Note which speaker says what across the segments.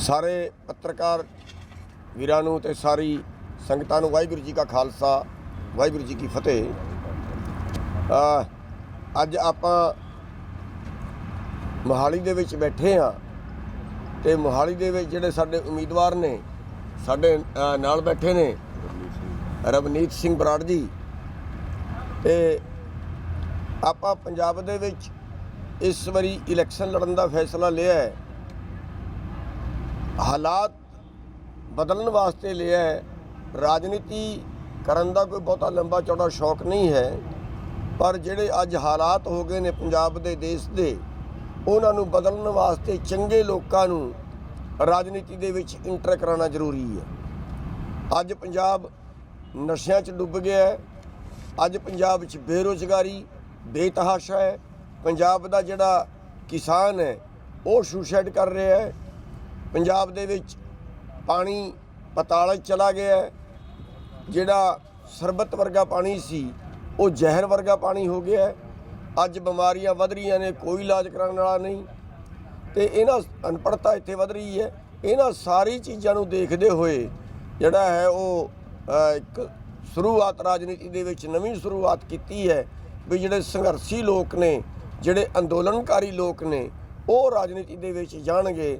Speaker 1: ਸਾਰੇ ਪੱਤਰਕਾਰ ਵੀਰਾਂ ਨੂੰ ਤੇ ਸਾਰੀ ਸੰਗਤਾਂ ਨੂੰ ਵਾਹਿਗੁਰੂ ਜੀ ਕਾ ਖਾਲਸਾ, ਵਾਹਿਗੁਰੂ ਜੀ ਕੀ ਫਤਿਹ। ਅੱਜ ਆਪਾਂ ਮੋਹਾਲੀ ਦੇ ਵਿੱਚ ਬੈਠੇ ਆ ਤੇ ਮੋਹਾਲੀ ਦੇ ਵਿੱਚ ਜਿਹੜੇ ਸਾਡੇ ਉਮੀਦਵਾਰ ਨੇ, ਸਾਡੇ ਨਾਲ ਬੈਠੇ ਨੇ, ਰਵਨੀਤ ਸਿੰਘ ਬਰਾੜ ਜੀ। ਤੇ ਆਪਾਂ ਪੰਜਾਬ ਦੇ ਵਿੱਚ ਇਸ ਵਾਰੀ ਇਲੈਕਸ਼ਨ ਲੜਨ ਦਾ ਫੈਸਲਾ ਲਿਆ ਹੈ। ਹਾਲਾਤ ਬਦਲਣ ਵਾਸਤੇ ਲਿਆ ਹੈ। ਰਾਜਨੀਤੀ ਕਰਨ ਦਾ ਕੋਈ ਬਹੁਤਾ ਲੰਬਾ ਚੌੜਾ ਸ਼ੌਕ ਨਹੀਂ ਹੈ। ਪਰ ਜਿਹੜੇ ਅੱਜ ਹਾਲਾਤ ਹੋ ਗਏ ਨੇ ਪੰਜਾਬ ਦੇ ਦੇਸ਼ ਦੇ, ਉਹਨਾਂ ਨੂੰ ਬਦਲਣ ਵਾਸਤੇ ਚੰਗੇ ਲੋਕਾਂ ਨੂੰ ਰਾਜਨੀਤੀ ਦੇ ਵਿੱਚ ਇੰਟਰ ਕਰਾਉਣਾ ਜ਼ਰੂਰੀ ਹੈ। ਅੱਜ ਪੰਜਾਬ ਨਸ਼ਿਆਂ 'ਚ ਡੁੱਬ ਗਿਆ ਹੈ। ਅੱਜ ਪੰਜਾਬ 'ਚ ਬੇਰੋਜ਼ਗਾਰੀ, ਬੇਤਹਾਸ਼ਾ ਹੈ। ਪੰਜਾਬ ਦਾ ਜਿਹੜਾ ਕਿਸਾਨ ਹੈ, ਉਹ ਸੁਸਾਈਡ ਕਰ ਰਿਹਾ ਹੈ। ਪੰਜਾਬ ਦੇ ਵਿੱਚ ਪਾਣੀ ਪਤਾਲ ਚਲਾ ਗਿਆ ਜਿਹੜਾ ਸਰਬਤ ਵਰਗਾ ਪਾਣੀ ਸੀ, ਉਹ ਜ਼ਹਿਰ ਵਰਗਾ ਪਾਣੀ ਹੋ ਗਿਆ ਅੱਜ ਬਿਮਾਰੀਆਂ ਵਧ ਰਹੀਆਂ ਨੇ, ਕੋਈ ਇਲਾਜ ਕਰਾਉਣ ਵਾਲਾ ਨਹੀਂ। ਤੇ ਇਹਨਾਂ ਅਨਪੜਤਾ ਇੱਥੇ ਵਧ ਰਹੀ ਹੈ। ਇਹਨਾਂ ਸਾਰੀ ਚੀਜ਼ਾਂ ਨੂੰ ਦੇਖਦੇ ਹੋਏ ਜਿਹੜਾ ਹੈ ਉਹ ਇੱਕ ਸ਼ੁਰੂਆਤ ਰਾਜਨੀਤੀ ਦੇ ਵਿੱਚ ਨਵੀਂ ਸ਼ੁਰੂਆਤ ਕੀਤੀ ਹੈ ਵੀ ਜਿਹੜੇ ਸੰਘਰਸ਼ੀ ਲੋਕ ਨੇ, ਜਿਹੜੇ ਅੰਦੋਲਨਕਾਰੀ ਲੋਕ ਨੇ, ਉਹ ਰਾਜਨੀਤੀ ਦੇ ਵਿੱਚ ਜਾਣਗੇ।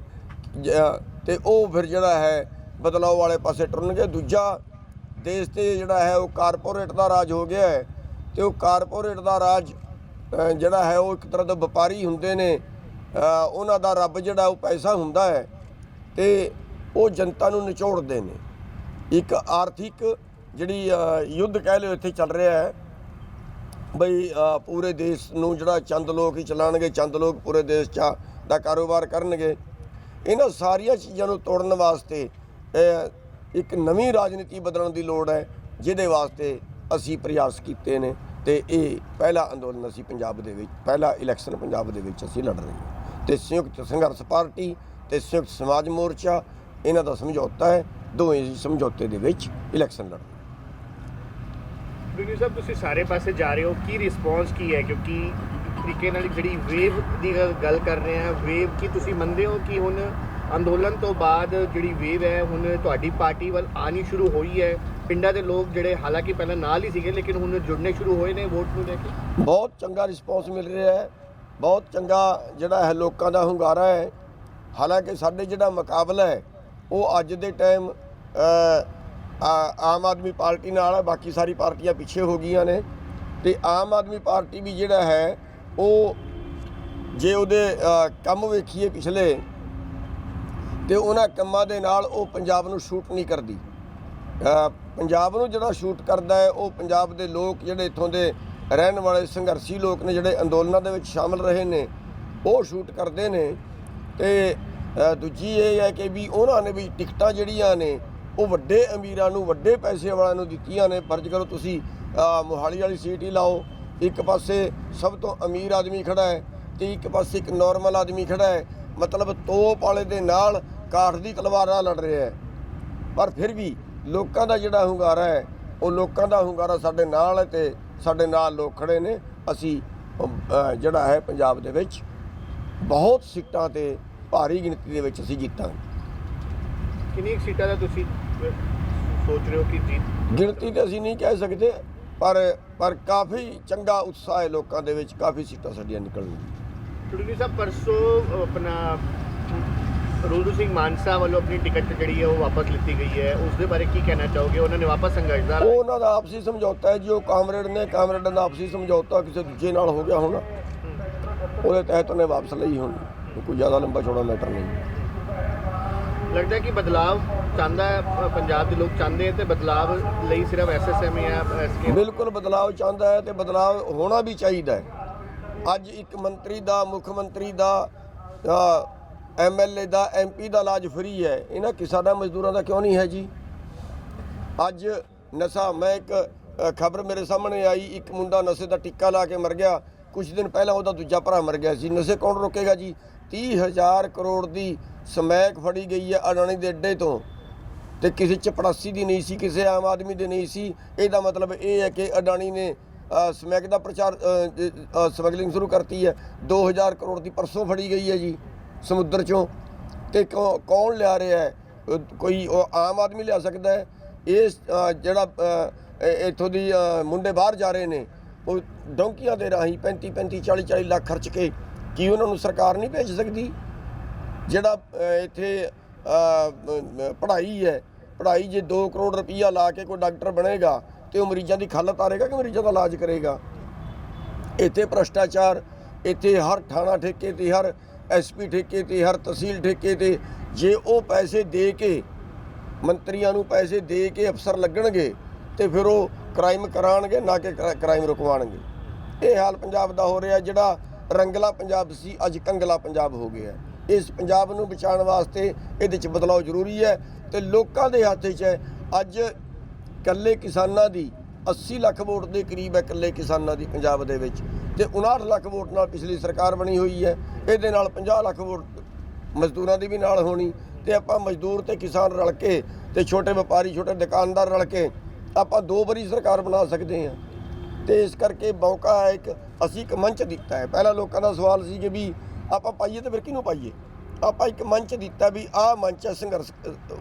Speaker 1: ਤੇ ਉਹ ਫਿਰ ਜਿਹੜਾ ਹੈ ਬਦਲਾਅ ਵਾਲੇ ਪਾਸੇ ਟੁਰਨਗੇ। ਦੂਜਾ ਦੇਸ਼ ਤੇ ਜਿਹੜਾ ਹੈ ਉਹ ਕਾਰਪੋਰੇਟ ਦਾ ਰਾਜ ਹੋ ਗਿਆ ਹੈ ਤੇ ਉਹ ਕਾਰਪੋਰੇਟ ਦਾ ਰਾਜ ਜਿਹੜਾ ਹੈ ਉਹ ਇੱਕ ਤਰ੍ਹਾਂ ਦਾ ਵਪਾਰੀ ਹੁੰਦੇ ਨੇ ਉਹਨਾਂ ਦਾ ਰੱਬ ਜਿਹੜਾ ਉਹ ਪੈਸਾ ਹੁੰਦਾ ਹੈ ਤੇ ਉਹ ਜਨਤਾ ਨੂੰ ਨਿਚੋੜਦੇ ਨੇ। ਇੱਕ ਆਰਥਿਕ ਜਿਹੜੀ ਯੁੱਧ ਕਹਿ ਲਿਓ ਇੱਥੇ ਚੱਲ ਰਿਹਾ ਹੈ ਬਈ ਪੂਰੇ ਦੇਸ਼ ਨੂੰ ਜਿਹੜਾ ਚੰਦ ਲੋਕ ਹੀ ਚਲਾਣਗੇ, ਚੰਦ ਲੋਕ ਪੂਰੇ ਦੇਸ਼ 'ਚ ਦਾ ਕਾਰੋਬਾਰ ਕਰਨਗੇ। ਇਹਨਾਂ ਸਾਰੀਆਂ ਚੀਜ਼ਾਂ ਨੂੰ ਤੋੜਨ ਵਾਸਤੇ ਇੱਕ ਨਵੀਂ ਰਾਜਨੀਤੀ ਬਦਲਣ ਦੀ ਲੋੜ ਹੈ, ਜਿਹਦੇ ਵਾਸਤੇ ਅਸੀਂ ਪ੍ਰਯਾਸ ਕੀਤੇ ਨੇ ਤੇ ਇਹ ਪਹਿਲਾ ਅੰਦੋਲਨ ਅਸੀਂ ਪੰਜਾਬ ਦੇ ਵਿੱਚ, ਪਹਿਲਾ ਇਲੈਕਸ਼ਨ ਪੰਜਾਬ ਦੇ ਵਿੱਚ ਅਸੀਂ ਲੜ ਰਹੇ ਹਾਂ। ਤੇ ਸੰਯੁਕਤ ਸੰਘਰਸ਼ ਪਾਰਟੀ ਤੇ ਸੰਯੁਕਤ ਸਮਾਜ ਮੋਰਚਾ, ਇਹਨਾਂ ਦਾ ਸਮਝੌਤਾ ਹੈ, ਦੋਵੇਂ ਸਮਝੌਤੇ ਦੇ ਵਿੱਚ ਇਲੈਕਸ਼ਨ ਲੜ ਰਹੇ
Speaker 2: ਸਾਹਿਬ, ਤੁਸੀਂ ਸਾਰੇ ਪਾਸੇ ਜਾ ਰਹੇ ਹੋ, ਕੀ ਰਿਸਪੌਂਸ ਕੀ ਹੈ? ਕਿਉਂਕਿ ਤਰੀਕੇ ਨਾਲ ਜਿਹੜੀ ਵੇਵ ਦੀ ਗੱਲ- ਗੱਲ ਕਰ ਰਹੇ ਹਾਂ ਵੇਵ ਕੀ ਤੁਸੀਂ ਮੰਨਦੇ ਹੋ ਕਿ ਹੁਣ ਅੰਦੋਲਨ ਤੋਂ ਬਾਅਦ ਜਿਹੜੀ ਵੇਵ ਹੈ, ਹੁਣ ਤੁਹਾਡੀ ਪਾਰਟੀ ਵੱਲ ਆਣੀ ਸ਼ੁਰੂ ਹੋਈ ਹੈ? ਪਿੰਡਾਂ ਦੇ ਲੋਕ ਜਿਹੜੇ ਹਾਲਾਂਕਿ ਪਹਿਲਾਂ ਨਾਲ ਹੀ ਸੀਗੇ, ਲੇਕਿਨ ਹੁਣ ਜੁੜਨੇ ਸ਼ੁਰੂ ਹੋਏ ਨੇ ਵੋਟ ਨੂੰ ਲੈ ਕੇ?
Speaker 1: ਬਹੁਤ ਚੰਗਾ ਰਿਸਪੌਂਸ ਮਿਲ ਰਿਹਾ ਹੈ। ਬਹੁਤ ਚੰਗਾ ਜਿਹੜਾ ਹੈ, ਲੋਕਾਂ ਦਾ ਹੁੰਗਾਰਾ ਹੈ। ਹਾਲਾਂਕਿ ਸਾਡੇ ਜਿਹੜਾ ਮੁਕਾਬਲਾ ਹੈ, ਉਹ ਅੱਜ ਦੇ ਟਾਈਮ ਆਮ ਆਦਮੀ ਪਾਰਟੀ ਨਾਲ ਹੈ, ਬਾਕੀ ਸਾਰੀ ਪਾਰਟੀਆਂ ਪਿੱਛੇ ਹੋ ਗਈਆਂ ਨੇ। ਤੇ ਆਮ ਆਦਮੀ ਪਾਰਟੀ ਵੀ ਜਿਹੜਾ ਹੈ ਉਹ ਜੇ ਉਹਦੇ ਕੰਮ ਵੇਖੀਏ ਪਿਛਲੇ, ਤੇ ਉਹਨਾਂ ਕੰਮਾਂ ਦੇ ਨਾਲ ਉਹ ਪੰਜਾਬ ਨੂੰ ਸ਼ੂਟ ਨਹੀਂ ਕਰਦੀ। ਪੰਜਾਬ ਨੂੰ ਜਿਹੜਾ ਸ਼ੂਟ ਕਰਦਾ ਹੈ, ਉਹ ਪੰਜਾਬ ਦੇ ਲੋਕ ਜਿਹੜੇ ਇੱਥੋਂ ਦੇ ਰਹਿਣ ਵਾਲੇ ਸੰਘਰਸ਼ੀ ਲੋਕ ਨੇ, ਜਿਹੜੇ ਅੰਦੋਲਨਾਂ ਦੇ ਵਿੱਚ ਸ਼ਾਮਲ ਰਹੇ ਨੇ, ਉਹ ਸ਼ੂਟ ਕਰਦੇ ਨੇ। ਤੇ ਦੂਜੀ ਇਹ ਹੈ ਕਿ ਵੀ ਉਹਨਾਂ ਨੇ ਵੀ ਟਿਕਟਾਂ ਜਿਹੜੀਆਂ ਨੇ, ਉਹ ਵੱਡੇ ਅਮੀਰਾਂ ਨੂੰ, ਵੱਡੇ ਪੈਸੇ ਵਾਲਿਆਂ ਨੂੰ ਦਿੱਤੀਆਂ ਨੇ। ਫਰਜ਼ ਕਰੋ ਤੁਸੀਂ ਮੋਹਾਲੀ ਵਾਲੀ ਸੀਟ ਹੀ ਲਾਓ ਇੱਕ ਪਾਸੇ ਸਭ ਤੋਂ ਅਮੀਰ ਆਦਮੀ ਖੜਾ ਹੈ ਤੇ ਇੱਕ ਪਾਸੇ ਇੱਕ ਨਾਰਮਲ ਆਦਮੀ ਖੜਾ ਹੈ। ਮਤਲਬ ਤੋਪ ਵਾਲੇ ਦੇ ਨਾਲ ਕਾਠ ਦੀ ਤਲਵਾਰ ਨਾਲ ਲੜ ਰਿਹਾ ਹੈ। ਪਰ ਫਿਰ ਵੀ ਲੋਕਾਂ ਦਾ ਜਿਹੜਾ ਹੁੰਗਾਰਾ ਹੈ ਉਹ ਲੋਕਾਂ ਦਾ ਹੁੰਗਾਰਾ ਸਾਡੇ ਨਾਲ ਹੈ ਤੇ ਸਾਡੇ ਨਾਲ ਲੋਕ ਖੜੇ ਨੇ। ਅਸੀਂ ਜਿਹੜਾ ਹੈ ਪੰਜਾਬ ਦੇ ਵਿੱਚ ਬਹੁਤ ਸੀਟਾਂ ਤੇ ਭਾਰੀ ਗਿਣਤੀ ਦੇ ਵਿੱਚ ਅਸੀਂ ਜਿੱਤਾਂਗੇ।
Speaker 2: ਕਿੰਨੀ ਸੀਟਾਂ ਦਾ ਤੁਸੀਂ ਸੋਚ ਰਹੇ ਹੋ ਕਿ ਜੀਤ
Speaker 1: ਗਿਣਤੀ ਤੇ ਅਸੀਂ ਨਹੀਂ ਕਹਿ ਸਕਦੇ। ਪਰ ਪਰ ਕਾਫੀ ਚੰਗਾ ਉਤਸ਼ਾਹ ਹੈ ਲੋਕਾਂ ਦੇ ਵਿੱਚ ਕਾਫੀ ਸੀਟਾਂ ਸਾਡੀਆਂ ਨਿਕਲਣਗੀਆਂ।
Speaker 2: ਟੁਡੂ ਸਾਹਿਬ ਪਰਸੋਂ ਆਪਣਾ ਰੂਲੂ ਸਿੰਘ ਮਾਨਸਾ ਵੱਲੋਂ ਆਪਣੀ ਟਿਕਟ ਜਿਹੜੀ ਹੈ ਉਹ ਵਾਪਸ ਲਿੱਤੀ ਗਈ ਹੈ। ਉਸ ਦੇ ਬਾਰੇ ਕੀ ਕਹਿਣਾ ਚਾਹੋਗੇ? ਉਹਨਾਂ ਨੇ ਵਾਪਸ ਸੰਘਰਸ਼ ਦਾ
Speaker 1: ਉਹ ਉਹਨਾਂ ਦਾ ਆਪਸੀ ਸਮਝੌਤਾ ਹੈ ਜੀ ਉਹ ਕਾਮਰੇਡ ਨੇ ਕਾਮਰੇਡਾਂ ਦਾ ਆਪਸੀ ਸਮਝੌਤਾ ਕਿਸੇ ਦੂਜੇ ਨਾਲ ਹੋ ਗਿਆ ਹੋਣਾ। ਉਹਦੇ ਤਹਿਤ ਉਹਨੇ ਵਾਪਸ ਲਈ ਹੋਣੀ। ਕੋਈ ਜ਼ਿਆਦਾ ਲੰਬਾ ਚੌੜਾ ਮੈਟਰ ਨਹੀਂ।
Speaker 2: ਲੱਗਦਾ ਕਿ ਬਦਲਾਵ ਚਾਹੁੰਦਾ ਹੈ ਪੰਜਾਬ ਦੇ ਲੋਕ ਚਾਹੁੰਦੇ ਹੈ ਤੇ ਬਦਲਾਵ ਲਈ ਸਿਰਫ ਐਸਐਸਐਮ ਜਾਂ ਐਸਕੇ
Speaker 1: ਬਿਲਕੁਲ ਬਦਲਾਅ ਚਾਹੁੰਦਾ ਹੈ ਤੇ ਬਦਲਾਅ ਹੋਣਾ ਵੀ ਚਾਹੀਦਾ ਹੈ। ਅੱਜ ਇੱਕ ਮੰਤਰੀ ਦਾ, ਮੁੱਖ ਮੰਤਰੀ ਦਾ ਐਮਐਲਏ ਦਾ ਐਮਪੀ ਦਾ ਇਲਾਜ ਫਰੀ ਹੈ। ਇਹਨਾਂ ਕਿਸਾਨਾਂ ਮਜ਼ਦੂਰਾਂ ਦਾ ਕਿਉਂ ਨਹੀਂ ਹੈ ਜੀ? ਅੱਜ ਨਸ਼ਾ, ਮੈਂ ਇੱਕ ਖਬਰ ਮੇਰੇ ਸਾਹਮਣੇ ਆਈ। ਇੱਕ ਮੁੰਡਾ ਨਸ਼ੇ ਦਾ ਟਿੱਕਾ ਲਾ ਕੇ ਮਰ ਗਿਆ। ਕੁਝ ਦਿਨ ਪਹਿਲਾਂ ਉਹਦਾ ਦੂਜਾ ਭਰਾ ਮਰ ਗਿਆ ਸੀ। ਨਸ਼ੇ ਕੌਣ ਰੋਕੇਗਾ ਜੀ? 30000 ਕਰੋੜ ਦੀ ਸਮੈਕ ਫੜੀ ਗਈ ਹੈ ਅਡਾਣੀ ਦੇ ਅੱਡੇ ਤੋਂ। ਤੇ ਕਿਸੇ ਚਪੜਾਸੀ ਦੀ ਨਹੀਂ ਸੀ, ਕਿਸੇ ਆਮ ਆਦਮੀ ਦੀ ਨਹੀਂ ਸੀ। ਇਹਦਾ ਮਤਲਬ ਇਹ ਹੈ ਕਿ ਅਡਾਣੀ ਨੇ ਸਮੈਕ ਦਾ ਪ੍ਰਚਾਰ ਸਮਗਲਿੰਗ ਸ਼ੁਰੂ ਕਰਤੀ ਹੈ। 2000 ਕਰੋੜ ਦੀ ਪਰਸੋਂ ਫੜੀ ਗਈ ਹੈ ਜੀ ਸਮੁੰਦਰ ਚੋਂ। ਤੇ ਕੌ- ਕੌਣ ਲਿਆ ਰਿਹਾ ਹੈ? ਕੋਈ ਉਹ ਆਮ ਆਦਮੀ ਲਿਆ ਸਕਦਾ ਹੈ? ਇਸ ਜਿਹੜਾ ਇੱਥੋਂ ਦੀ ਮੁੰਡੇ ਬਾਹਰ ਜਾ ਰਹੇ ਨੇ, ਉਹ ਡੌਂਕੀਆਂ ਦੇ ਰਾਹੀਂ 35 35 40 40 ਲੱਖ ਖਰਚ ਕੇ ਕੀ ਉਹਨਾਂ ਨੂੰ ਸਰਕਾਰ ਨਹੀਂ ਭੇਜ ਸਕਦੀ? ਜਿਹੜਾ ਇੱਥੇ ਪੜ੍ਹਾਈ ਹੈ, ਪੜ੍ਹਾਈ ਜੇ 2 ਕਰੋੜ ਰੁਪਈਆ ਲਾ ਕੇ ਕੋਈ ਡਾਕਟਰ ਬਣੇਗਾ ਤੇ ਉਹ ਮਰੀਜ਼ਾਂ ਦੀ ਖਾਲਤ ਤਾਰੇਗਾ ਕਿ ਮਰੀਜ਼ਾਂ ਦਾ ਇਲਾਜ ਕਰੇਗਾ? ਇੱਥੇ ਭ੍ਰਸ਼ਟਾਚਾਰ, ਇੱਥੇ ਹਰ ਥਾਣਾ ਠੇਕੇ ਤੇ, ਹਰ ਐਸਪੀ ਠੇਕੇ ਤੇ, ਹਰ ਤਹਿਸੀਲ ਠੇਕੇ ਤੇ, ਜੇ ਉਹ ਪੈਸੇ ਦੇ ਕੇ, ਮੰਤਰੀਆਂ ਨੂੰ ਪੈਸੇ ਦੇ ਕੇ ਅਫਸਰ ਲੱਗਣਗੇ, ਤੇ ਫਿਰ ਉਹ ਕ੍ਰਾਈਮ ਕਰਾਣਗੇ, ਨਾ ਕਿ ਕ੍ਰਾਈਮ ਰੁਕਵਾਣਗੇ। ਇਹ ਹਾਲ ਪੰਜਾਬ ਦਾ ਹੋ ਰਿਹਾ ਜਿਹੜਾ ਰੰਗਲਾ ਪੰਜਾਬ ਸੀ, ਅੱਜ ਕੰਗਲਾ ਪੰਜਾਬ ਹੋ ਗਿਆ। ਇਸ ਪੰਜਾਬ ਨੂੰ ਬਚਾਉਣ ਵਾਸਤੇ ਇਹਦੇ ਚ ਬਦਲਾਅ ਜ਼ਰੂਰੀ ਹੈ ਤੇ ਲੋਕਾਂ ਦੇ ਹੱਥ 'ਚ ਹੈ ਅੱਜ ਕੱਲੇ ਕਿਸਾਨਾਂ ਦੀ 80 ਲੱਖ ਵੋਟ ਦੇ ਕਰੀਬ ਹੈ ਕੱਲੇ ਕਿਸਾਨਾਂ ਦੀ ਪੰਜਾਬ ਦੇ ਵਿੱਚ। ਤੇ 59 ਲੱਖ ਵੋਟ ਨਾਲ ਪਿਛਲੀ ਸਰਕਾਰ ਬਣੀ ਹੋਈ ਹੈ। ਇਹਦੇ ਨਾਲ 50 ਲੱਖ ਵੋਟ ਮਜ਼ਦੂਰਾਂ ਦੀ ਵੀ ਨਾਲ ਹੋਣੀ ਤੇ ਆਪਾਂ ਮਜ਼ਦੂਰ ਤੇ ਕਿਸਾਨ ਰਲ ਕੇ ਤੇ ਛੋਟੇ ਵਪਾਰੀ, ਛੋਟੇ ਦੁਕਾਨਦਾਰ ਰਲ ਕੇ ਆਪਾਂ ਦੋ ਵਾਰੀ ਸਰਕਾਰ ਬਣਾ ਸਕਦੇ ਹਾਂ। ਤੇ ਇਸ ਕਰਕੇ ਮੌਕਾ ਹੈ ਇੱਕ ਅਸੀਂ ਇੱਕ ਮੰਚ ਦਿੱਤਾ ਹੈ। ਪਹਿਲਾਂ ਲੋਕਾਂ ਦਾ ਸਵਾਲ ਸੀ ਕਿ ਵੀ ਆਪਾਂ ਪਾਈਏ ਤੇ ਫਿਰ ਕਿਹਨੂੰ ਪਾਈਏ? ਆਪਾਂ ਇੱਕ ਮੰਚ ਦਿੱਤਾ ਵੀ ਆਹ ਮੰਚ ਹੈ ਸੰਘਰਸ਼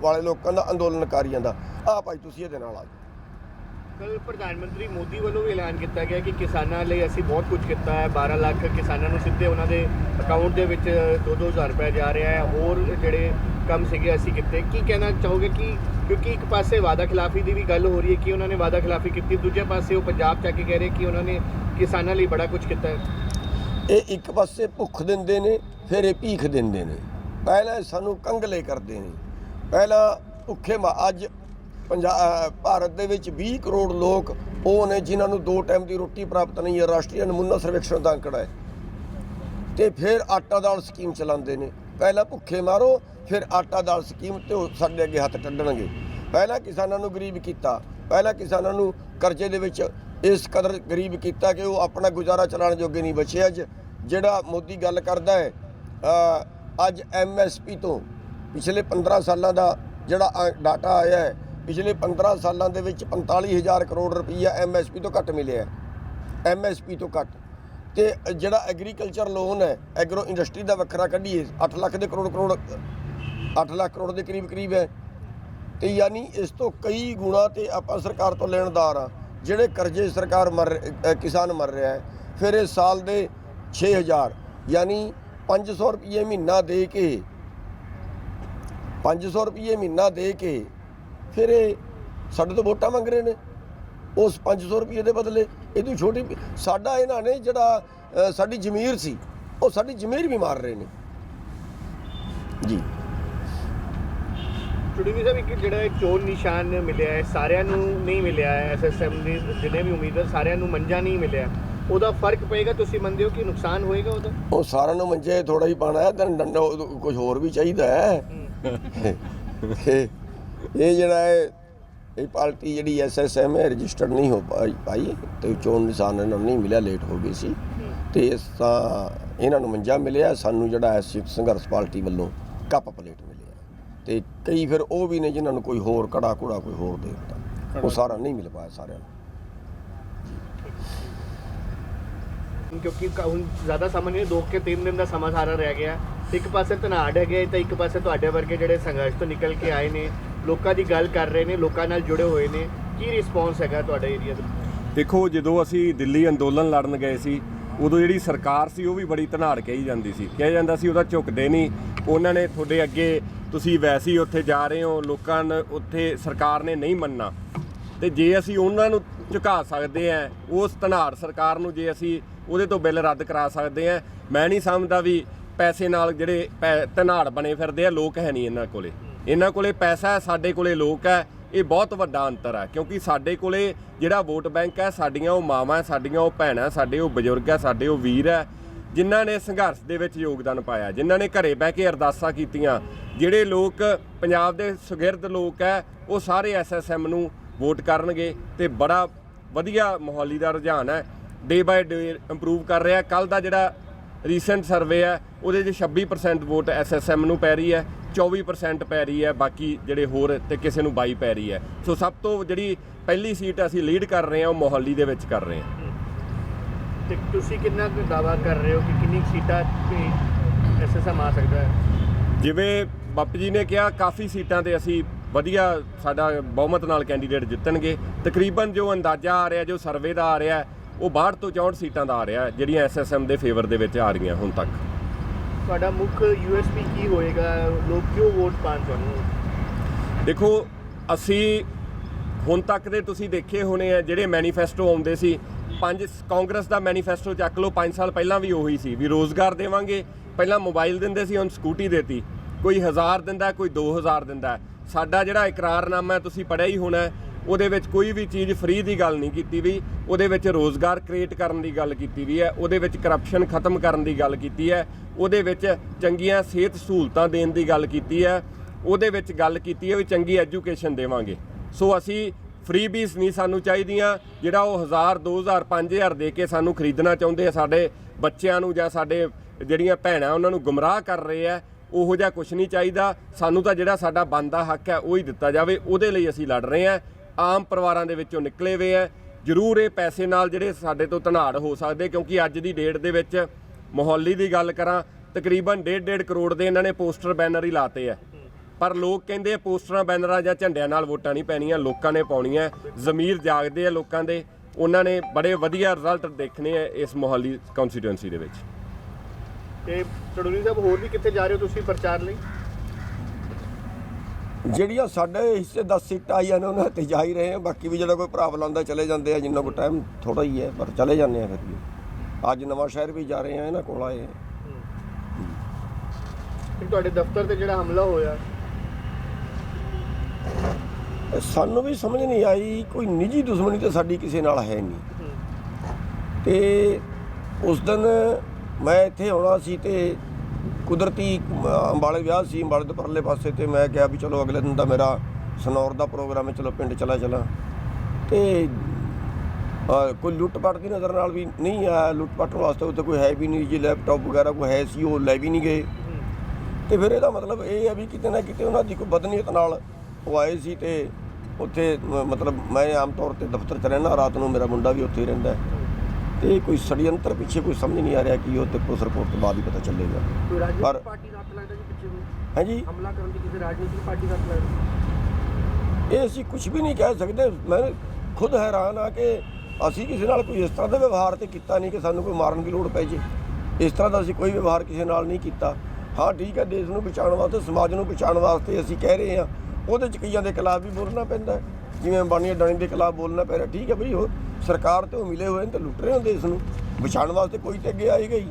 Speaker 1: ਵਾਲੇ ਲੋਕਾਂ ਦਾ, ਅੰਦੋਲਨਕਾਰੀਆਂ ਦਾ। ਆਹ ਭਾਈ ਤੁਸੀਂ ਇਹਦੇ ਨਾਲ ਆ ਜਾਓ।
Speaker 2: ਕੱਲ ਪ੍ਰਧਾਨ ਮੰਤਰੀ ਮੋਦੀ ਵੱਲੋਂ ਵੀ ਐਲਾਨ ਕੀਤਾ ਗਿਆ ਕਿ ਕਿਸਾਨਾਂ ਲਈ ਅਸੀਂ ਬਹੁਤ ਕੁਝ ਕੀਤਾ ਹੈ। 12 ਲੱਖ ਕਿਸਾਨਾਂ ਨੂੰ ਸਿੱਧੇ ਉਹਨਾਂ ਦੇ ਅਕਾਊਂਟ ਦੇ ਵਿੱਚ 2-2000 ਰੁਪਏ ਜਾ ਰਿਹਾ ਹੈ। ਹੋਰ ਜਿਹੜੇ ਕੰਮ ਸੀਗੇ ਅਸੀਂ ਕੀਤੇ। ਕੀ ਕਹਿਣਾ ਚਾਹੋਗੇ ਕਿ ਕਿਉਂਕਿ ਇੱਕ ਪਾਸੇ ਵਾਦਾ ਖਿਲਾਫੀ ਦੀ ਵੀ ਗੱਲ ਹੋ ਰਹੀ ਹੈ, ਕਿ ਉਹਨਾਂ ਨੇ ਵਾਦਾ ਖਿਲਾਫੀ ਕੀਤੀ। ਦੂਜੇ ਪਾਸੇ ਉਹ ਪੰਜਾਬ ਚੱਕ ਕੇ ਕਹਿ ਰਹੇ ਕਿ ਉਹਨਾਂ ਨੇ ਕਿਸਾਨਾਂ ਲਈ ਬੜਾ ਕੁਝ ਕੀਤਾ ਹੈ।
Speaker 1: ਇਹ ਇੱਕ ਪਾਸੇ ਭੁੱਖ ਦਿੰਦੇ ਨੇ, ਫਿਰ ਇਹ ਭੀਖ ਦਿੰਦੇ ਨੇ। ਪਹਿਲਾਂ ਸਾਨੂੰ ਕੰਗਲੇ ਕਰਦੇ ਨੇ। ਪਹਿਲਾਂ ਭੁੱਖੇ ਮਾ ਅੱਜ ਪੰਜਾਬ ਭਾਰਤ ਦੇ ਵਿੱਚ 20 ਕਰੋੜ ਲੋਕ ਉਹ ਨੇ ਜਿਨ੍ਹਾਂ ਨੂੰ ਦੋ ਟਾਈਮ ਦੀ ਰੋਟੀ ਪ੍ਰਾਪਤ ਨਹੀਂ ਹੈ ਰਾਸ਼ਟਰੀ ਨਮੂਨਾ ਸਰਵੇਖਣ ਦਾ ਅੰਕੜਾ ਹੈ। ਤੇ ਫਿਰ ਆਟਾ ਦਾਲ ਸਕੀਮ ਚਲਾਉਂਦੇ ਨੇ। ਪਹਿਲਾਂ ਭੁੱਖੇ ਮਾਰੋ ਫਿਰ ਆਟਾ ਦਾਲ ਸਕੀਮ ਤੇ ਉਹ ਸਾਡੇ ਅੱਗੇ ਹੱਥ ਟੱਡਣਗੇ ਪਹਿਲਾਂ ਕਿਸਾਨਾਂ ਨੂੰ ਗਰੀਬ ਕੀਤਾ ਪਹਿਲਾਂ ਕਿਸਾਨਾਂ ਨੂੰ ਕਰਜ਼ੇ ਦੇ ਵਿੱਚ ਇਸ ਕਦਰ ਗਰੀਬ ਕੀਤਾ ਕਿ ਉਹ ਆਪਣਾ ਗੁਜ਼ਾਰਾ ਚਲਾਉਣ ਜੋਗੇ ਨਹੀਂ ਬਚੇ ਅੱਜ। ਜਿਹੜਾ ਮੋਦੀ ਗੱਲ ਕਰਦਾ ਹੈ ਅ, ਅੱਜ ਐਮਐਸਪੀ ਤੋਂ ਪਿਛਲੇ 15 ਸਾਲਾਂ ਦਾ ਜਿਹੜਾ ਡਾਟਾ ਆਇਆ ਹੈ ਪਿਛਲੇ 15 ਸਾਲਾਂ ਦੇ ਵਿੱਚ 45000 ਕਰੋੜ ਰੁਪਈਆ ਐਮਐਸਪੀ ਤੋਂ ਘੱਟ ਮਿਲਿਆ ਹੈ। ਐਮਐਸਪੀ ਤੋਂ ਘੱਟ। ਤੇ ਜਿਹੜਾ ਐਗਰੀਕਲਚਰ ਲੋਨ ਹੈ ਐਗਰੋ ਇੰਡਸਟਰੀ ਦਾ ਵੱਖਰਾ ਕੱਢੀਏ 8 ਲੱਖ ਦੇ ਕਰੋੜ ਕਰੋੜ 8 ਲੱਖ ਕਰੋੜ ਦੇ ਕਰੀਬ ਕਰੀਬ ਹੈ। ਤੇ ਯਾਨੀ ਇਸ ਤੋਂ ਕਈ ਗੁਣਾ ਤੇ ਆਪਾਂ ਸਰਕਾਰ ਤੋਂ ਲੈਣਦਾਰ ਆ ਜਿਹੜੇ ਕਰਜ਼ੇ ਸਰਕਾਰ ਮਰ ਅ, ਕਿਸਾਨ ਮਰ ਰਿਹਾ ਹੈ। ਫਿਰ ਇਸ ਸਾਲ ਦੇ 6000 ਯਾਨੀ 500 ਰੁਪਏ ਮਹੀਨਾ ਦੇ ਕੇ 500 ਰੁਪਏ ਮਹੀਨਾ ਦੇ ਕੇ ਫਿਰ ਇਹ ਸਾਡੇ ਤੋਂ ਵੋਟਾਂ ਮੰਗ ਰਹੇ ਨੇ। ਉਸ 500 ਰੁਪਏ ਦੇ ਬਦਲੇ ਇਹ ਤੋਂ ਛੋਟੀ ਸਾਡਾ ਇਹਨਾਂ ਨੇ ਜਿਹੜਾ ਸਾਡੀ ਜ਼ਮੀਰ ਸੀ ਉਹ ਸਾਡੀ ਜ਼ਮੀਰ ਵੀ ਮਾਰ ਰਹੇ ਨੇ। ਜੀ।
Speaker 2: ਚੁੜੀਵੀ ਸਾਹਿਬ ਇੱਕ ਜਿਹੜਾ ਚੋਣ ਨਿਸ਼ਾਨ ਮਿਲਿਆ ਹੈ ਸਾਰਿਆਂ ਨੂੰ ਨਹੀਂ ਮਿਲਿਆ ਹੈ ਐਸਐਸਐਮ ਦੇ ਜਿੰਨੇ ਵੀ ਉਮੀਦਵਾਰ ਸਾਰਿਆਂ ਨੂੰ ਮੰਜਾ ਨਹੀਂ ਮਿਲਿਆ। ਉਹਦਾ ਫ਼ਰਕ ਪਏਗਾ ਤੁਸੀਂ ਮੰਨਦੇ ਹੋ ਕਿ ਨੁਕਸਾਨ ਹੋਏਗਾ ਉਹਦਾ?
Speaker 1: ਉਹ ਸਾਰਿਆਂ ਨੂੰ ਮੰਜੇ ਥੋੜਾ ਹੀ ਪਾਣਾ ਹੈ ਤਾਂ ਕੁਝ ਹੋਰ ਵੀ ਚਾਹੀਦਾ ਹੈ। ਇਹ ਜਿਹੜਾ ਹੈ ਇਹ ਪਾਰਟੀ ਜਿਹੜੀ ਐਸਐਸਐਮ ਹੈ ਰਜਿਸਟਰਡ ਨਹੀਂ ਹੋ ਪਾਈ ਪਾਈ ਤੇ ਚੋਣ ਨਿਸ਼ਾਨ ਇਹਨਾਂ ਨੂੰ ਨਹੀਂ ਮਿਲਿਆ ਲੇਟ ਹੋ ਗਈ ਸੀ। ਤੇ ਇਸ ਤਾਂ ਇਹਨਾਂ ਨੂੰ ਮੰਜਾ ਮਿਲਿਆ ਸਾਨੂੰ ਜਿਹੜਾ ਹੈ ਸਿੱਖ ਸੰਘਰਸ਼ ਪਾਰਟੀ ਵੱਲੋਂ ਕੱਪ ਪਲੇਟ ਮਿਲਿਆ। ਤੇ ਕਈ ਫਿਰ ਉਹ ਵੀ ਨੇ ਜਿਨ੍ਹਾਂ ਨੂੰ ਕੋਈ ਹੋਰ ਕੜਾ ਕੁੜਾ ਕੋਈ ਹੋਰ ਦੇ ਦਿੱਤਾ। ਉਹ ਸਾਰਾ ਨਹੀਂ ਮਿਲ ਪਾਇਆ ਸਾਰਿਆਂ ਨੂੰ।
Speaker 2: ਕਿਉਂਕਿ ਹੁਣ ਜ਼ਿਆਦਾ ਸਮਾਂ ਨਹੀਂ ਦੋ ਕੇ ਤਿੰਨ ਦਿਨ ਦਾ ਸਮਾਂ ਸਾਰਾ ਰਹਿ ਗਿਆ। ਇੱਕ ਪਾਸੇ ਧਨਾੜ ਹੈਗੇ ਤੇ ਇੱਕ ਪਾਸੇ ਤੁਹਾਡੇ ਵਰਗੇ ਜਿਹੜੇ ਸੰਘਰਸ਼ ਤੋਂ ਨਿਕਲ ਕੇ ਆਏ ਨੇ ਲੋਕਾਂ ਦੀ ਗੱਲ ਕਰ ਰਹੇ ਨੇ, ਲੋਕਾਂ ਨਾਲ ਜੁੜੇ ਹੋਏ ਨੇ। ਕੀ ਰਿਸਪੌਂਸ ਹੈਗਾ ਤੁਹਾਡੇ ਏਰੀਆ ਦਾ
Speaker 3: ਦੇਖੋ, ਜਦੋਂ ਅਸੀਂ ਦਿੱਲੀ ਅੰਦੋਲਨ ਲੜਨ ਗਏ ਸੀ, ਉਦੋਂ ਜਿਹੜੀ ਸਰਕਾਰ ਸੀ, ਉਹ ਵੀ ਬੜੀ ਧਨਾੜ ਕਹੀ ਜਾਂਦੀ ਸੀ। ਕਿਹਾ ਜਾਂਦਾ ਸੀ, ਉਹਦਾ ਝੁਕਦੇ ਨਹੀਂ। ਉਹਨਾਂ ਨੇ ਤੁਹਾਡੇ ਅੱਗੇ, ਤੁਸੀਂ ਵੈਸੇ ਹੀ ਉੱਥੇ ਜਾ ਰਹੇ ਹੋ, ਲੋਕਾਂ ਨੇ, ਉੱਥੇ ਸਰਕਾਰ ਨੇ ਨਹੀਂ ਮੰਨਣਾ। ਤੇ ਜੇ ਅਸੀਂ ਉਹਨਾਂ ਨੂੰ ਝੁਕਾ ਸਕਦੇ ਆ ਉਸ ਧਨਾੜ ਸਰਕਾਰ ਨੂੰ ਜੇ ਅਸੀਂ ਉਹਦੇ ਤੋਂ ਬਿੱਲ ਰੱਦ ਕਰਾ ਸਕਦੇ ਆ ਮੈਂ ਨਹੀਂ ਸਮਝਦਾ ਵੀ ਪੈਸੇ ਨਾਲ ਜਿਹੜੇ ਪੈ- ਧਨਾੜ ਬਣੇ ਫਿਰਦੇ ਆ, ਲੋਕ ਹੈ ਨਹੀਂ ਇਹਨਾਂ ਕੋਲੇ। ਇਹਨਾਂ ਕੋਲੇ ਪੈਸਾ ਹੈ ਸਾਡੇ ਕੋਲੇ ਲੋਕ ਹੈ ਇਹ ਬਹੁਤ ਵੱਡਾ ਅੰਤਰ ਹੈ ਕਿਉਂਕਿ ਸਾਡੇ ਕੋਲੇ ਜਿਹੜਾ ਵੋਟ ਬੈਂਕ ਹੈ ਸਾਡੀਆਂ ਉਹ ਮਾਵਾਂ ਹੈ, ਸਾਡੀਆਂ ਉਹ ਭੈਣਾਂ ਸਾਡੇ ਉਹ ਬਜ਼ੁਰਗ ਹੈ ਸਾਡੇ ਉਹ ਵੀਰ ਹੈ ਜਿਨ੍ਹਾਂ ਨੇ ਸੰਘਰਸ਼ ਦੇ ਵਿੱਚ ਯੋਗਦਾਨ ਪਾਇਆ ਜਿਨ੍ਹਾਂ ਨੇ ਘਰੇ ਬਹਿ ਕੇ ਅਰਦਾਸਾਂ ਕੀਤੀਆਂ ਜਿਹੜੇ ਲੋਕ ਪੰਜਾਬ ਦੇ ਸੁਗਿਰਦ ਲੋਕ ਹੈ ਉਹ ਸਾਰੇ ਐਸਐਸਐਮ ਨੂੰ ਵੋਟ ਕਰਨਗੇ ਤੇ ਬੜਾ ਵਧੀਆ ਮਾਹੌਲੀ ਦਾ ਰੁਝਾਨ ਹੈ ਡੇ ਬਾਏ ਡੇ ਇੰਪਰੂਵ ਕਰ ਰਿਹਾ ਕੱਲ ਦਾ ਜਿਹੜਾ ਰੀਸੈਂਟ ਸਰਵੇ ਹੈ ਉਹਦੇ 'ਚ 26% ਵੋਟ ਐਸਐਸਐਮ ਨੂੰ ਪੈ ਰਹੀ ਹੈ 24% ਪੈ ਰਹੀ ਹੈ ਬਾਕੀ ਜਿਹੜੇ ਹੋਰ ਤੇ ਕਿਸੇ ਨੂੰ 22 ਪੈ ਰਹੀ ਹੈ। ਸੋ ਸਭ ਤੋਂ ਜਿਹੜੀ ਪਹਿਲੀ ਸੀਟ ਅਸੀਂ ਲੀਡ ਕਰ ਰਹੇ ਹਾਂ ਉਹ ਮੋਹਾਲੀ ਦੇ ਵਿੱਚ ਕਰ ਰਹੇ ਹਾਂ।
Speaker 2: ਤੇ ਤੁਸੀਂ ਕਿੰਨਾ ਕੁ ਦਾਵਾ ਕਰ ਰਹੇ ਹੋ ਕਿ ਕਿੰਨੀ ਸੀਟਾਂ ਤੇ ਐਸਐਸਐਮ ਆ ਸਕਦਾ ਹੈ?
Speaker 3: ਜਿਵੇਂ ਬਾਪੂ ਜੀ ਨੇ ਕਿਹਾ ਕਾਫੀ ਸੀਟਾਂ ਤੇ ਅਸੀਂ ਵਧੀਆ ਸਾਡਾ ਬਹੁਮਤ ਨਾਲ ਕੈਂਡੀਡੇਟ ਜਿੱਤਣਗੇ। ਤਕਰੀਬਨ ਜੋ ਅੰਦਾਜ਼ਾ ਆ ਰਿਹਾ ਜੋ ਸਰਵੇ ਦਾ ਆ ਰਿਹਾ ਉਹ 62 ਤੋਂ 64 ਸੀਟਾਂ ਦਾ ਆ ਰਿਹਾ ਜਿਹੜੀਆਂ ਐਸਐਸਐਮ ਦੇ ਫੇਵਰ ਦੇ ਵਿੱਚ ਆ ਰਹੀਆਂ ਹੁਣ ਤੱਕ।
Speaker 2: ਤੁਹਾਡਾ ਮੁੱਖ ਯੂਐਸਪੀ ਕੀ ਹੋਏਗਾ? ਲੋਕ ਕਿਉਂ ਵੋਟ ਪਾਣ ਤੁਹਾਨੂੰ?
Speaker 3: ਦੇਖੋ ਅਸੀਂ ਹੁਣ ਤੱਕ ਦੇ ਤੁਸੀਂ ਦੇਖੇ ਹੋਣੇ ਆ ਜਿਹੜੇ ਮੈਨੀਫੈਸਟੋ ਆਉਂਦੇ ਸੀ ਪੰਜ ਕਾਂਗਰਸ ਦਾ ਮੈਨੀਫੈਸਟੋ ਚੱਕ ਲਓ 5 ਸਾਲ ਪਹਿਲਾਂ ਵੀ ਉਹੀ ਸੀ ਵੀ ਰੋਜ਼ਗਾਰ ਦੇਵਾਂਗੇ। ਪਹਿਲਾਂ ਮੋਬਾਈਲ ਦਿੰਦੇ ਸੀ ਹੁਣ ਸਕੂਟੀ ਦੇਤੀ। ਕੋਈ 1000 ਦਿੰਦਾ ਕੋਈ 2000 ਦਿੰਦਾ। ਸਾਡਾ ਜਿਹੜਾ ਇਕਰਾਰਨਾਮਾ ਤੁਸੀਂ ਪੜ੍ਹਿਆ ਹੀ ਹੋਣਾ ਉਹਦੇ ਵਿੱਚ ਕੋਈ ਵੀ ਚੀਜ਼ ਫ੍ਰੀ ਦੀ ਗੱਲ ਨਹੀਂ ਕੀਤੀ ਵੀ, ਉਹਦੇ ਵਿੱਚ ਰੋਜ਼ਗਾਰ ਕ੍ਰੀਏਟ ਕਰਨ ਦੀ ਗੱਲ ਕੀਤੀ ਵੀ ਹੈ, ਉਹਦੇ ਵਿੱਚ ਕਰਪਸ਼ਨ ਖਤਮ ਕਰਨ ਦੀ ਗੱਲ ਕੀਤੀ ਹੈ, ਉਹਦੇ ਵਿੱਚ ਚੰਗੀਆਂ ਸਿਹਤ ਸਹੂਲਤਾਂ ਦੇਣ ਦੀ ਗੱਲ ਕੀਤੀ ਹੈ, ਉਹਦੇ ਵਿੱਚ ਗੱਲ ਕੀਤੀ ਹੈ ਵੀ ਚੰਗੀ ਐਜੂਕੇਸ਼ਨ ਦੇਵਾਂਗੇ। ਸੋ ਅਸੀਂ ਫ੍ਰੀ ਬੀਸ ਨਹੀਂ ਸਾਨੂੰ ਚਾਹੀਦੀਆਂ, ਜਿਹੜਾ ਉਹ 1000 2000 5000 ਦੇ ਕੇ ਸਾਨੂੰ ਖਰੀਦਣਾ ਚਾਹੁੰਦੇ ਆ, ਸਾਡੇ ਬੱਚਿਆਂ ਨੂੰ ਜਾਂ ਸਾਡੇ ਜਿਹੜੀਆਂ ਭੈਣਾਂ ਉਹਨਾਂ ਨੂੰ ਗੁੰਮਰਾਹ ਕਰ ਰਹੇ ਆ, ਉਹੋ ਜਿਹਾ ਕੁਝ ਨਹੀਂ ਚਾਹੀਦਾ। ਸਾਨੂੰ ਤਾਂ ਜਿਹੜਾ ਸਾਡਾ ਬਣਦਾ ਹੱਕ ਹੈ, ਉਹ ਹੀ ਦਿੱਤਾ ਜਾਵੇ, ਉਹਦੇ ਲਈ ਅਸੀਂ ਲੜ ਰਹੇ ਆ। ਆਮ ਪਰਿਵਾਰਾਂ ਦੇ ਵਿੱਚੋਂ ਨਿਕਲੇ ਹੋਏ ਆ ਜ਼ਰੂਰ ਇਹ ਪੈਸੇ ਨਾਲ ਜਿਹੜੇ ਸਾਡੇ ਤੋਂ ਧਨਾੜ ਹੋ ਸਕਦੇ, ਕਿਉਂਕਿ ਅੱਜ ਦੀ ਡੇਟ ਦੇ ਵਿੱਚ ਮੋਹਾਲੀ ਦੀ ਗੱਲ ਕਰਾਂ, ਤਕਰੀਬਨ 1.5 ਕਰੋੜ ਦੇ ਇਹਨਾਂ ਨੇ ਪੋਸਟਰ ਬੈਨਰ ਹੀ ਲਾਤੇ ਆ ਪਰ ਲੋਕ ਕਹਿੰਦੇ ਪੋਸਟਰਾਂ, ਬੈਨਰਾਂ ਜਾਂ ਝੰਡਿਆਂ ਨਾਲ ਵੋਟਾਂ ਨਹੀਂ ਪੈਣੀਆਂ, ਲੋਕਾਂ ਨੇ ਪਾਉਣੀਆਂ ਜ਼ਮੀਰ ਜਾਗਦੇ ਆ ਲੋਕਾਂ ਦੇ। ਉਹਨਾਂ ਨੇ ਬੜੇ ਵਧੀਆ ਰਿਜ਼ਲਟ ਦੇਖਣੇ ਆ ਇਸ ਮੋਹਾਲੀ ਕਨਸਟੀਟੂਐਂਸੀ ਦੇ ਵਿੱਚ।
Speaker 2: ਤੇ ਚੜੂਰੀ ਸਾਹਿਬ, ਹੋਰ ਵੀ ਕਿੱਥੇ ਜਾ ਰਹੇ ਹੋ ਤੁਸੀਂ ਪ੍ਰਚਾਰ ਲਈ?
Speaker 1: ਜਿਹੜੀਆਂ ਸਾਡੇ ਹਿੱਸੇ 10 ਸੀਟਾਂ ਆਈਆਂ ਨੇ ਉਹਨਾਂ ਤੇ ਜਾ ਹੀ ਰਹੇ ਆ ਬਾਕੀ ਵੀ ਜਿਹੜਾ ਕੋਈ ਭਰਾ ਬੁਲਾਉਂਦਾ ਚਲੇ ਜਾਂਦੇ ਆ ਜਿੰਨਾ ਕੋ ਟਾਈਮ ਥੋੜਾ ਹੀ ਹੈ ਪਰ ਚਲੇ ਜਾਂਦੇ ਆ ਫਿਰ ਵੀ। ਅੱਜ ਨਵਾਂ ਸ਼ਹਿਰ ਵੀ ਜਾ ਰਹੇ ਆ ਇਹਨਾਂ ਕੋਲ ਆਏ
Speaker 2: ਤੁਹਾਡੇ ਦਫ਼ਤਰ ਤੇ ਜਿਹੜਾ ਹਮਲਾ ਹੋਇਆ?
Speaker 1: ਸਾਨੂੰ ਵੀ ਸਮਝ ਨਹੀਂ ਆਈ ਕੋਈ ਨਿੱਜੀ ਦੁਸ਼ਮਣੀ ਤੇ ਸਾਡੀ ਕਿਸੇ ਨਾਲ ਹੈ ਨਹੀਂ। ਤੇ ਉਸ ਦਿਨ ਮੈਂ ਇੱਥੇ ਆਉਣਾ ਸੀ ਤੇ ਕੁਦਰਤੀ ਅੰਬਾਲੇ ਵਿਆਹ ਸੀ, ਅੰਬਾਲੇ ਦੇ ਪਰਲੇ ਪਾਸੇ ਤੇ ਮੈਂ ਕਿਹਾ ਵੀ ਚਲੋ ਅਗਲੇ ਦਿਨ ਦਾ ਮੇਰਾ ਸਨੌਰ ਦਾ ਪ੍ਰੋਗਰਾਮ ਹੈ, ਚਲੋ ਪਿੰਡ ਚਲਾ ਚਲਾ। ਤੇ ਕੋਈ ਲੁੱਟਪਾਟ ਦੀ ਨਜ਼ਰ ਨਾਲ ਵੀ ਨਹੀਂ ਆਇਆ। ਲੁੱਟਪਾਟ ਵਾਸਤੇ ਉੱਥੇ ਕੋਈ ਹੈ ਵੀ ਨਹੀਂ ਜੀ, ਲੈਪਟਾਪ ਵਗੈਰਾ ਕੋਈ ਹੈ ਸੀ, ਉਹ ਲੈ ਵੀ ਨਹੀਂ ਗਏ। ਤੇ ਫਿਰ ਇਹਦਾ ਮਤਲਬ ਇਹ ਹੈ ਵੀ ਕਿਤੇ ਨਾ ਕਿਤੇ ਉਹਨਾਂ ਦੀ ਕੋਈ ਬਦਨੀਅਤ ਨਾਲ ਉਹ ਆਏ ਸੀ ਤੇ ਉੱਥੇ ਮਤਲਬ ਮੈਂ ਆਮ ਤੌਰ ਤੇ ਦਫ਼ਤਰ 'ਚ ਰਹਿਣਾ ਰਾਤ ਨੂੰ ਮੇਰਾ ਮੁੰਡਾ ਵੀ ਉੱਥੇ ਹੀ ਰਹਿੰਦਾ। ਹੈ। ਤੇ ਕੋਈ ષਡਯੰਤਰ ਪਿੱਛੇ ਕੋਈ ਸਮਝ ਨਹੀਂ ਆ ਰਿਹਾ ਕਿ ਉਹ ਤੇ ਪੁਲਿਸ ਰਿਪੋਰਟ ਤੋਂ ਬਾਅਦ ਹੀ ਪਤਾ ਚੱਲੇਗਾ।
Speaker 2: ਕੋਈ
Speaker 1: ਰਾਜਨੀਤਿਕ ਪਰ-
Speaker 2: ਪਾਰਟੀ ਦਾ ਹੱਥ ਲੱਗਦਾ ਜੀ ਪਿੱਛੇ
Speaker 1: ਹਾਂਜੀ।
Speaker 2: ਹਮਲਾ ਕਰਨ ਦੀ ਕਿਸੇ ਰਾਜਨੀਤਿਕ ਪਾਰਟੀ ਦਾ ਹੱਥ ਲੱਗਦਾ?
Speaker 1: ਇਹ ਅਸੀਂ ਕੁਝ ਵੀ ਨਹੀਂ ਕਹਿ ਸਕਦੇ। ਮੈਂ ਖੁਦ ਹੈਰਾਨ ਆ ਕਿ ਅਸੀਂ ਕਿਸੇ ਨਾਲ ਕੋਈ ਇਸ ਤਰ੍ਹਾਂ ਦਾ ਵਿਵਹਾਰ ਤੇ ਕੀਤਾ ਨਹੀਂ ਕਿ ਸਾਨੂੰ ਕੋਈ ਮਾਰਨ ਦੀ ਲੋੜ ਪੈ ਜੇ। ਇਸ ਤਰ੍ਹਾਂ ਦਾ ਅਸੀਂ ਕੋਈ ਵਿਵਹਾਰ ਕਿਸੇ ਨਾਲ ਨਹੀਂ ਕੀਤਾ। ਹਾਂ ਠੀਕ ਹੈ ਦੇਸ਼ ਨੂੰ ਬਚਾਉਣ ਵਾਸਤੇ ਸਮਾਜ ਨੂੰ ਬਚਾਉਣ ਵਾਸਤੇ ਅਸੀਂ ਕਹਿ ਰਹੇ ਹਾਂ। ਉਹਦੇ ਚ ਕਈਆਂ ਦੇ ਖਿਲਾਫ ਵੀ ਬੋਲਣਾ ਪੈਂਦਾ ਹੈ। ਜਿਵੇਂ ਅੰਬਾਨੀ ਡਾਣੀ ਦੇ ਖਿਲਾਫ ਬੋਲਣਾ ਪੈ ਰਿਹਾ। ਠੀਕ ਹੈ ਬਈ ਉਹ ਸਰਕਾਰ ਤੇ ਉਹ ਮਿਲੇ ਹੋਏ ਨੇ ਤੇ ਲੁੱਟ ਰਹੇ ਹੁੰਦੇ ਇਸ ਨੂੰ। ਬਚਾਉਣ ਵਾਸਤੇ ਕੋਈ ਤੇ ਅੱਗੇ ਆਏਗਾ ਹੀ